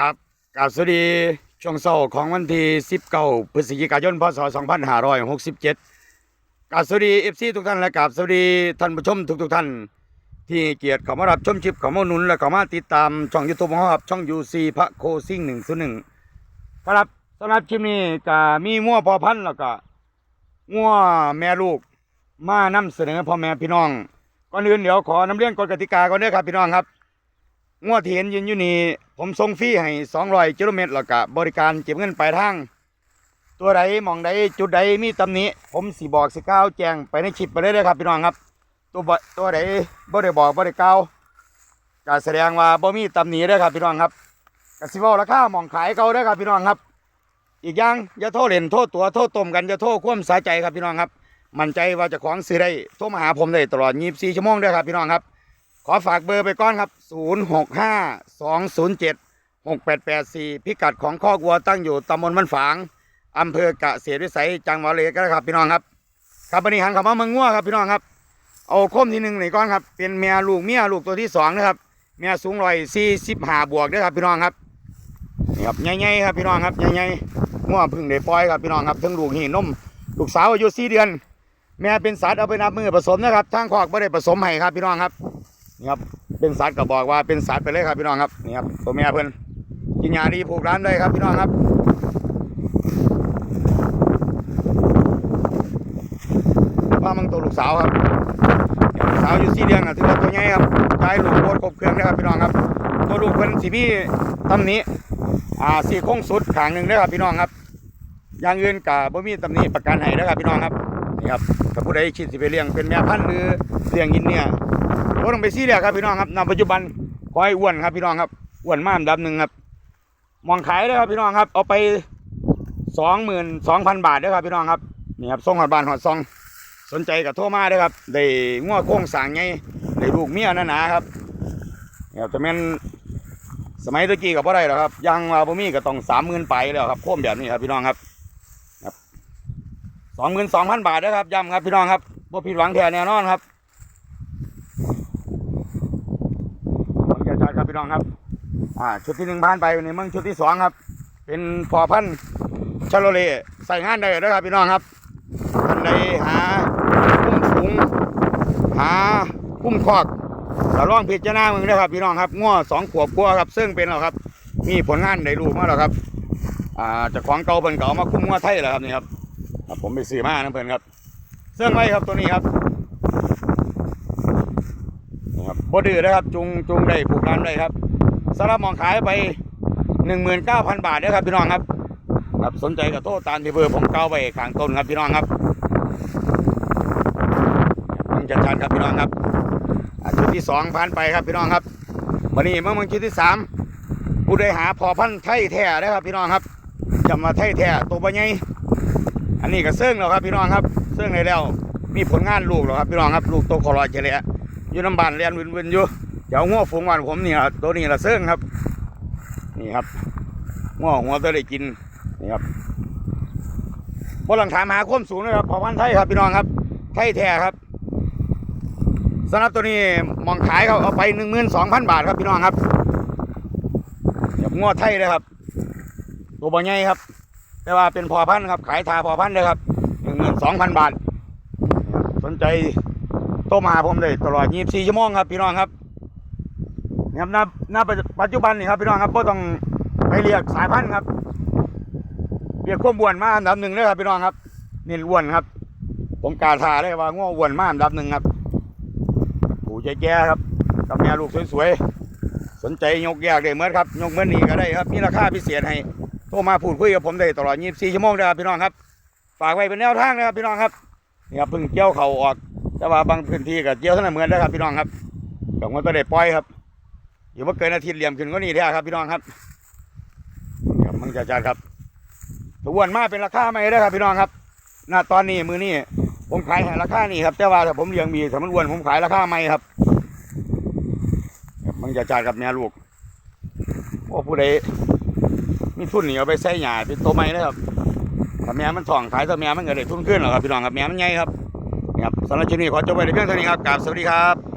ครับกราบสวัสดีช่วงเช้าของวันที่19พฤศจิกายนพศ2567กราบสวัสดี FC ทุกท่านและกราบสวัสดีท่านผู้ชมทุกๆท่าน ที่เกียรติเข้ามารับชมคลิปเข้ามาหนุนและเข้ามาติดตามช่อง YouTube ของเราครับช่อง UC พระโคซิ่ง101ครับสำหรับคลิปนี้ก็มีมั่วพอพันแล้วก็มั่วแม่ลูกมานำเสนอพ่อแม่พี่น้องก่อนอื่นเดี๋ยวขอนำเรื่องกฎกติกาก่อนเด้อครับพี่น้องครับ งวดที่เห็นยืนอยู่นี่ผมส่งฟรีให้200กิโลเมตรแล้วก็บริการเก็บเงินปลายทางตัวใดมองใดจุดใดมีตำหนิผมสิบอกสิกล่าวแจงไปในคลิปไปเลยเด้อครับพี่น้องครับ ตัวตัวใดบ่ได้บอกบ่ได้กล่าวก็แสดงว่าบ่มีตำหนิเด้ครับพี่น้องครับกสิเว้าราคามองขายเขาเด้ครับพี่น้องครับ อีกอย่างอย่าโทษเล่นโทษตัวโทษต้มกันอย่าโทษความสาใจครับพี่น้องครับ มั่นใจว่าจะของซื้อได้โทรมาหาผมได้ตลอด 24 ชั่วโมงเด้ครับพี่น้องครับ ขอฝากเบอร์ไปก่อนครับ 0652076884 พิกัดของข้อกวัวตั้งอยู่ตำบลมันฝางอำเภอกะเกษตรวิสัยจังหวัดเลยก็ครับ พี่น้องครับครับวันนี้หันเขามาเมืองงัวครับพี่น้องครับ เอาคมที่หนึ่งหนี่ก่อนครับ เป็นเมียลูกเมียลูกตัวที่สองนะครับเมียสูงร้อยสี่สิบห้าบวกด้วยครับพี่น้องครับนี่ครับใหญ่ๆครับพี่น้องครับใหญ่ๆงัวพึ่งได้ปล่อยครับพี่น้องครับทั้งลูกหีนมลูกสาวอายุสี่เดือน แม่เป็นสัตว์เอาไปนับมือผสมนะครับทางคอกไม่ได้ผสมให้ครับพี่น้องครับ นี่ครับเป็นสัตว์ก็บอกว่าเป็นสัตว์ไปเลยครับพี่น้องครับนี่ครับตัวแม่เพิ่นกินยาดีผูกร้านได้ครับพี่น้องครับว่ามังตัวลูกสาวครับลูกสาวอยู่สี่เดือนอะถือว่าตัวใหญ่ครับใจลูกโคตรครบเครื่องนะครับพี่น้องครับ ตัวลูกเพิ่นสีมีตำหนี้อ่าสี่โค้งสุดขางหนึ่งนะครับพี่น้องครับ อย่างอื่นกับบ่มีตำหนี้ประกันให้นะครับพี่น้องครับนี่ครับถ้าผู้ใดคิดสิไปเลี้ยงเป็นแม่พันธุ์หรือเลี้ยงยินเนี่ยก็ต้องไปซีเรียสครับพี่น้องครับณปัจจุบันขอให้อ้วนครับพี่น้องครับอ้วนมากดับหนึ่งครับมองขายเลยครับพี่น้องครับ เอาไปสองหมื่นสองพันบาทเด้ครับพี่น้องครับนี่ครับส่งหอดบานหอดซองสนใจกับโทรมาเด้ครับได้ง้อโค้งสางไงได้ลูกเมียหนาๆครับนี่ครับแต่แม่นสมัยตะกี้กับพ่ได้หรอครับยังว่าบ่มีก็ต้องสามหมื่นไปแล้วครับโค้มแบบนี้ครับพี่น้องครับ สองหมื่นสองพันบาทนะครับย้ำครับพี่น้องครับบ่ผิดหวังแท้แน่นอนครับผมจะจัดครับพี่น้องครับ อ่า ชุดที่หนึ่งผ่านไปวันนี้มึงชุดที่สองครับ เป็นพอพันชาโลเลใส่งานได้เลยครับพี่น้องครับท่านใดหาคุ้มฝูงหาคุ้มคอกจะลองพิจารณามึงนะครับพี่น้องครับง้อสองขวบกลัวครับ ซึ่งเป็นแล้วครับ มีผลงานได้รู้มาแล้วครับ อ่าจากของเก่าเพิ่นเก่ามาคุ้มง้อไทยแล้วครับนี่ครับ ครับผมไปซื้อมานะเพื่อนครับเสื้อไว้ครับตัวนี้ครับนี่ครับบดื้อนะครับจุงจุงได้ผูกร้านได้ครับสำหรับมองขายไปหนึ่งหมื่นเก้าพันบาทนะครับพี่น้องครับครับสนใจก็โทษตามที่เบอร์ผมเก้าไปข้างต้นครับพี่น้องครับมันจะชันครับพี่น้องครับชุดที่สองผ่านไปครับพี่น้องครับวันนี้เมื่อมันชุดที่สามผู้ใดหาพอพันไทยแท้นะครับพี่น้องครับจะมาไทยแท้ตัวใบใหญ่ อันนี้ก็เสื่องแล้วครับพี่น้องครับเสื่องเลยแล้ว มีผลงานลูกแล้วครับพี่น้องครับลูกโตคอรอยเฉลี่ยอยู่น้ำบานเรียนวินๆอยู่เดี๋ยวง้อฝูงวันผมนี่ล่ะตัวนี้ละเสื่องครับ นี่ครับง้อหัวตัวได้กินนี่ครับบนหลังถามหาความสูงนะครับพอพันไทยครับพี่น้องครับ ไทยแท้ครับสำหรับตัวนี้มองขายเขาเอาไปหนึ่งหมื่นสองพันบาทครับพี่น้องครับเดี๋ยวง้อไทยเลยครับตัวบ่ใหญ่ครับ แต่ว่าเป็นพอพันธุ์ครับ ขายทาพอพันธุ์เลยครับหนึ่งหมื่นสองพันบาท สนใจโทรมาหาผมเลยตลอด24ชั่วโมงครับพี่น้องครับนี่ครับณณปัจจุบันนี่ครับพี่น้องครับก็ต้องไปเรียกสายพันธุ์ครับ เรียกความอ้วนมาอันดับหนึ่งเลยครับพี่น้องครับนี่อ้วนครับ ผมกาทาเลยว่าง้ออ้วนมาอันดับหนึ่งครับผู้ใจแก่ครับกับแม่ลูกสวยๆสนใจยกแยกได้เหมือนครับยกเหมือนนี่ก็ได้ครับมีราคาพิเศษให้ ทรมาพูดคุยกับผมได้ตลอด 24 ชั่วโมงนะครับพี่น้องครับ ฝากไว้เป็นแนวทางนะครับพี่น้องครับนี่ครับเพิ่งเกี่ยวเข่าออก แต่ว่าบางพื้นที่ก็เกี่ยวเท่านั้นเหมือนนะครับพี่น้องครับก็มันก็ได้ปล่อยครับ อยู่ว่าเกินอาทิตย์เหลี่ยมขึ้นก็นี่แท้ครับพี่น้องครับครับมันจะจัดครับตัวอ้วนมากเป็นราคาไหมได้ครับพี่น้องครับณตอนนี้มือนี้ผมขายราคานี่ครับแต่ว่าถ้าผมเลี้ยงมีถ้ามันอ้วนผมขายราคาไม่ครับครับมันจะจัดกับแม่ลูกโอ้ผู้ใด มีทุนนี่เอาไปใส่หญ้าเป็นตัวไม้นะครับถ้าแม่มันส่องขายตัวแม่มันก็ได้ทุนขึ้นหรอกครับพี่น้องครับแม่มันใหญ่ครับครับสำหรับชิ้นนี้ขอจบไปในเพียงเท่านี้ครับกราบสวัสดีครับ